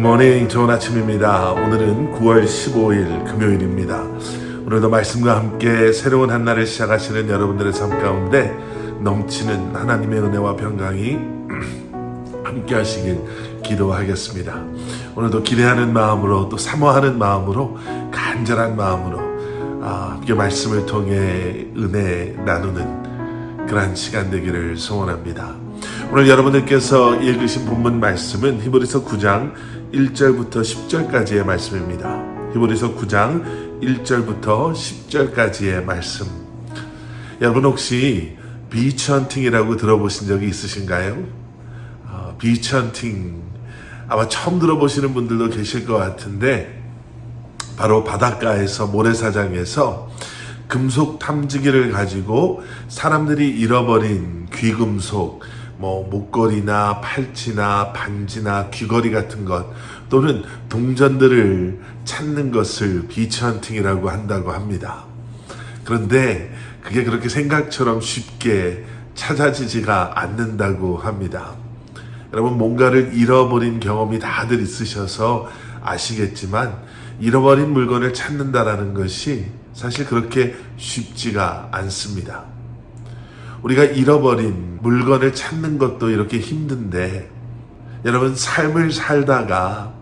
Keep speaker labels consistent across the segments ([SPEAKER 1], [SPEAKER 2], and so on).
[SPEAKER 1] 굿모닝 좋은 아침입니다. 오늘은 9월 15일 금요일입니다. 오늘도 말씀과 함께 새로운 한 날을 시작하시는 여러분들의 삶 가운데 넘치는 하나님의 은혜와 평강이 함께 하시길 기도하겠습니다. 오늘도 기대하는 마음으로 또 사모하는 마음으로 간절한 마음으로 아, 함께 말씀을 통해 은혜 나누는 그러한 시간 되기를 소원합니다. 오늘 여러분들께서 읽으신 본문 말씀은 히브리서 9장 1절부터 10절까지의 말씀입니다. 히브리서 9장 1절부터 10절까지의 말씀. 여러분 혹시 비치 헌팅이라고 들어보신 적이 있으신가요? 어, 비치 헌팅 아마 처음 들어보시는 분들도 계실 것 같은데 바로 바닷가에서 모래사장에서 금속 탐지기를 가지고 사람들이 잃어버린 귀금속, 뭐 목걸이나 팔찌나 반지나 귀걸이 같은 것 또는 동전들을 찾는 것을 비치 헌팅이라고 한다고 합니다. 그런데 그게 그렇게 생각처럼 쉽게 찾아지지가 않는다고 합니다. 여러분 뭔가를 잃어버린 경험이 다들 있으셔서 아시겠지만 잃어버린 물건을 찾는다라는 것이 사실 그렇게 쉽지가 않습니다. 우리가 잃어버린 물건을 찾는 것도 이렇게 힘든데 여러분 삶을 살다가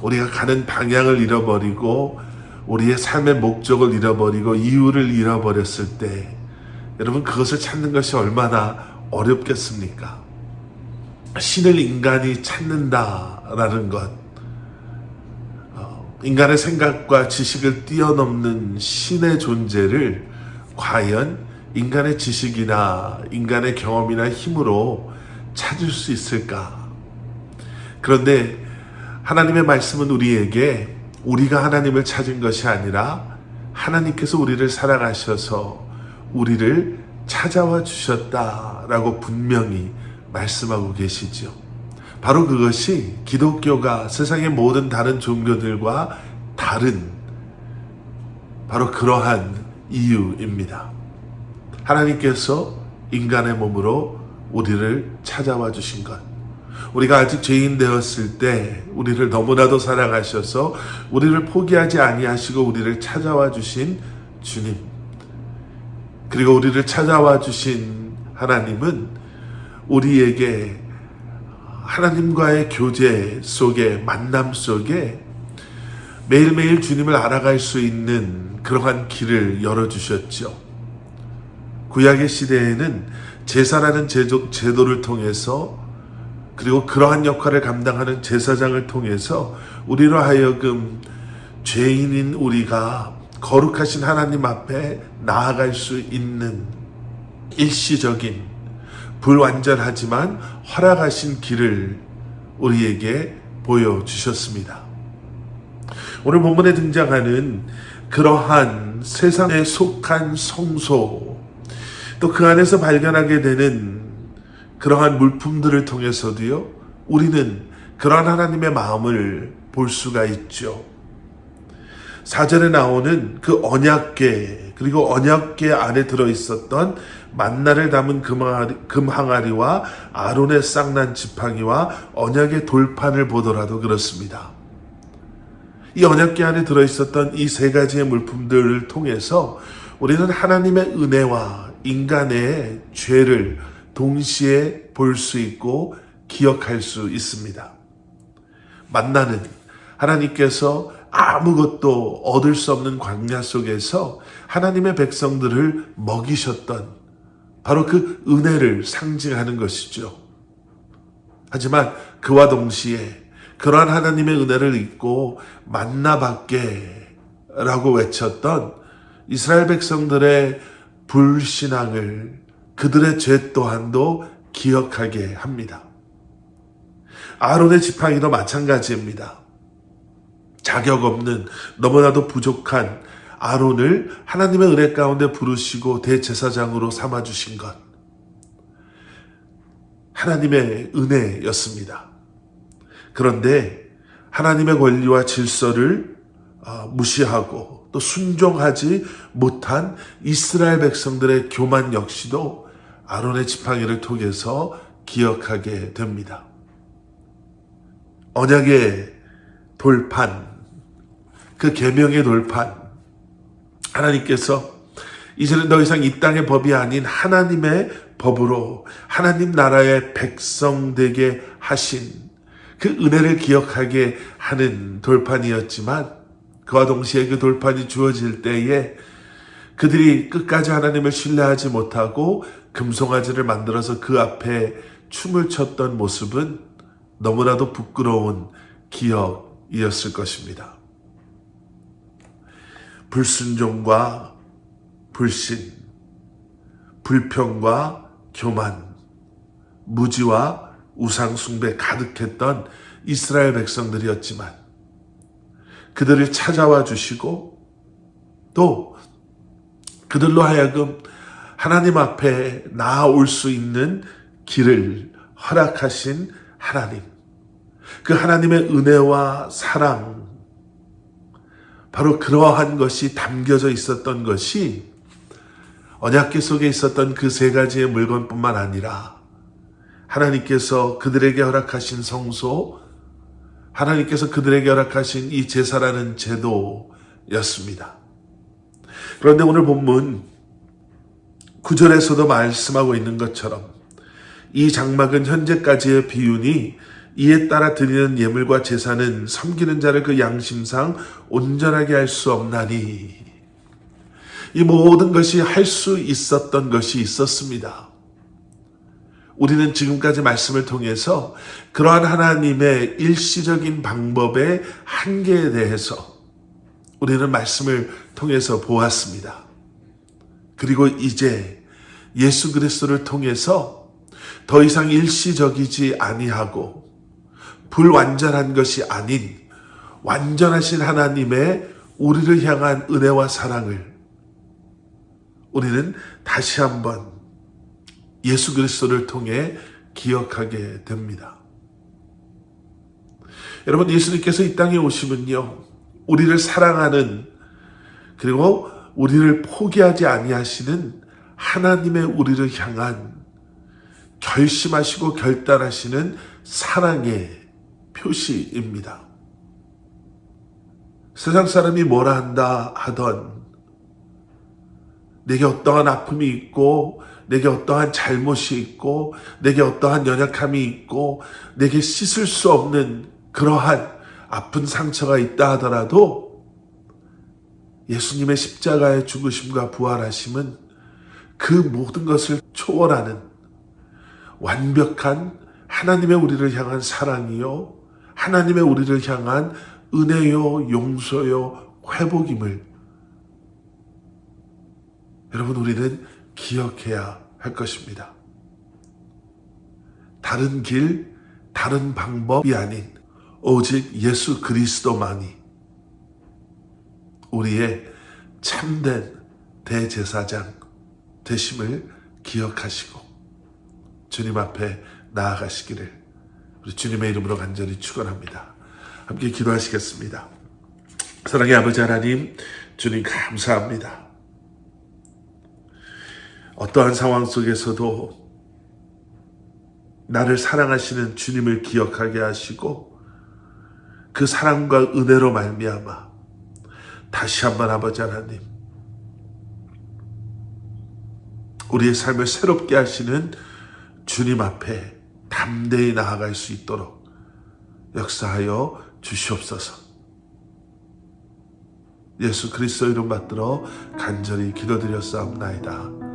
[SPEAKER 1] 우리가 가는 방향을 잃어버리고 우리의 삶의 목적을 잃어버리고 이유를 잃어버렸을 때 여러분 그것을 찾는 것이 얼마나 어렵겠습니까? 신을 인간이 찾는다라는 것 어, 인간의 생각과 지식을 뛰어넘는 신의 존재를 과연 인간의 지식이나 인간의 경험이나 힘으로 찾을 수 있을까? 그런데 하나님의 말씀은 우리에게 우리가 하나님을 찾은 것이 아니라 하나님께서 우리를 사랑하셔서 우리를 찾아와 주셨다라고 분명히 말씀하고 계시죠. 바로 그것이 기독교가 세상의 모든 다른 종교들과 다른 바로 그러한 이유입니다. 하나님께서 인간의 몸으로 우리를 찾아와 주신 것. 우리가 아직 죄인 되었을 때 우리를 너무나도 사랑하셔서 우리를 포기하지 아니하시고 우리를 찾아와 주신 주님. 그리고 우리를 찾아와 주신 하나님은 우리에게 하나님과의 교제 속에 만남 속에 매일매일 주님을 알아갈 수 있는 그러한 길을 열어 주셨죠. 구약의 시대에는 제사라는 제도, 제도를 통해서 그리고 그러한 역할을 감당하는 제사장을 통해서 우리로 하여금 죄인인 우리가 거룩하신 하나님 앞에 나아갈 수 있는 일시적인 불완전하지만 허락하신 길을 우리에게 보여주셨습니다. 오늘 본문에 등장하는 그러한 세상에 속한 성소, 또 그 안에서 발견하게 되는 그러한 물품들을 통해서도요, 우리는 그러한 하나님의 마음을 볼 수가 있죠. 사전에 나오는 그 언약계, 그리고 언약계 안에 들어 있었던 만나를 담은 금항아리, 와 아론의 쌍난 지팡이와 언약의 돌판을 보더라도 그렇습니다. 이 언약계 안에 들어 있었던 이 세 가지의 물품들을 통해서 우리는 하나님의 은혜와 인간의 죄를 동시에 볼 수 있고 기억할 수 있습니다. 만나는 하나님께서 아무것도 얻을 수 없는 광야 속에서 하나님의 백성들을 먹이셨던 바로 그 은혜를 상징하는 것이죠. 하지만 그와 동시에 그러한 하나님의 은혜를 잊고 만나밖에 라고 외쳤던 이스라엘 백성들의 불신앙을 그들의 죄 또한도 기억하게 합니다. 아론의 지팡이도 마찬가지입니다. 자격 없는 너무나도 부족한 아론을 하나님의 은혜 가운데 부르시고 대제사장으로 삼아 주신 것. 하나님의 은혜였습니다. 그런데 하나님의 권리와 질서를 어, 무시하고 또 순종하지 못한 이스라엘 백성들의 교만 역시도 아론의 지팡이를 통해서 기억하게 됩니다. 언약의 돌판, 그 계명의 돌판, 하나님께서 이제는 더 이상 이 땅의 법이 아닌 하나님의 법으로 하나님 나라의 백성 되게 하신 그 은혜를 기억하게 하는 돌판이었지만 그와 동시에 그 돌판이 주어질 때에 그들이 끝까지 하나님을 신뢰하지 못하고 금송아지를 만들어서 그 앞에 춤을 췄던 모습은 너무나도 부끄러운 기억이었을 것입니다. 불순종과 불신, 불평과 교만, 무지와 우상숭배 가득했던 이스라엘 백성들이었지만 그들을 찾아와 주시고 또 그들로 하여금 하나님 앞에 나아올 수 있는 길을 허락하신 하나님. 그 하나님의 은혜와 사랑, 바로 그러한 것이 담겨져 있었던 것이 언약계 속에 있었던 그 세 가지의 물건뿐만 아니라 하나님께서 그들에게 허락하신 성소, 하나님께서 그들에게 허락하신 이 제사라는 제도였습니다. 그런데 오늘 본문 9절에서도 말씀하고 있는 것처럼 이 장막은 현재까지의 비윤이 이에 따라 드리는 예물과 제사는 섬기는 자를 그 양심상 온전하게 할 수 없나니 이 모든 것이 할 수 있었던 것이 있었습니다. 우리는 지금까지 말씀을 통해서 그러한 하나님의 일시적인 방법의 한계에 대해서 우리는 말씀을 통해서 보았습니다. 그리고 이제 예수 그리스도를 통해서 더 이상 일시적이지 아니하고 불완전한 것이 아닌 완전하신 하나님의 우리를 향한 은혜와 사랑을 우리는 다시 한번 예수 그리스도를 통해 기억하게 됩니다. 여러분 예수님께서 이 땅에 오시면요. 우리를 사랑하는 그리고 우리를 포기하지 아니하시는 하나님의 우리를 향한 결심하시고 결단하시는 사랑의 표시입니다. 세상 사람이 뭐라 한다 하던 내게 어떠한 아픔이 있고 내게 어떠한 잘못이 있고 내게 어떠한 연약함이 있고 내게 씻을 수 없는 그러한 아픈 상처가 있다 하더라도 예수님의 십자가의 죽으심과 부활하심은 그 모든 것을 초월하는 완벽한 하나님의 우리를 향한 사랑이요. 하나님의 우리를 향한 은혜요, 용서요, 회복임을 여러분 우리는 기억해야 할 것입니다. 다른 길, 다른 방법이 아닌 오직 예수 그리스도만이 우리의 참된 대제사장 되심을 기억하시고 주님 앞에 나아가시기를 우리 주님의 이름으로 간절히 축원합니다. 함께 기도하시겠습니다. 사랑의 아버지 하나님, 주님 감사합니다. 어떠한 상황 속에서도 나를 사랑하시는 주님을 기억하게 하시고 그 사랑과 은혜로 말미암아 다시 한번 아버지 하나님 우리의 삶을 새롭게 하시는 주님 앞에 담대히 나아갈 수 있도록 역사하여 주시옵소서. 예수 그리스도 이름 받들어 간절히 기도드렸사옵나이다.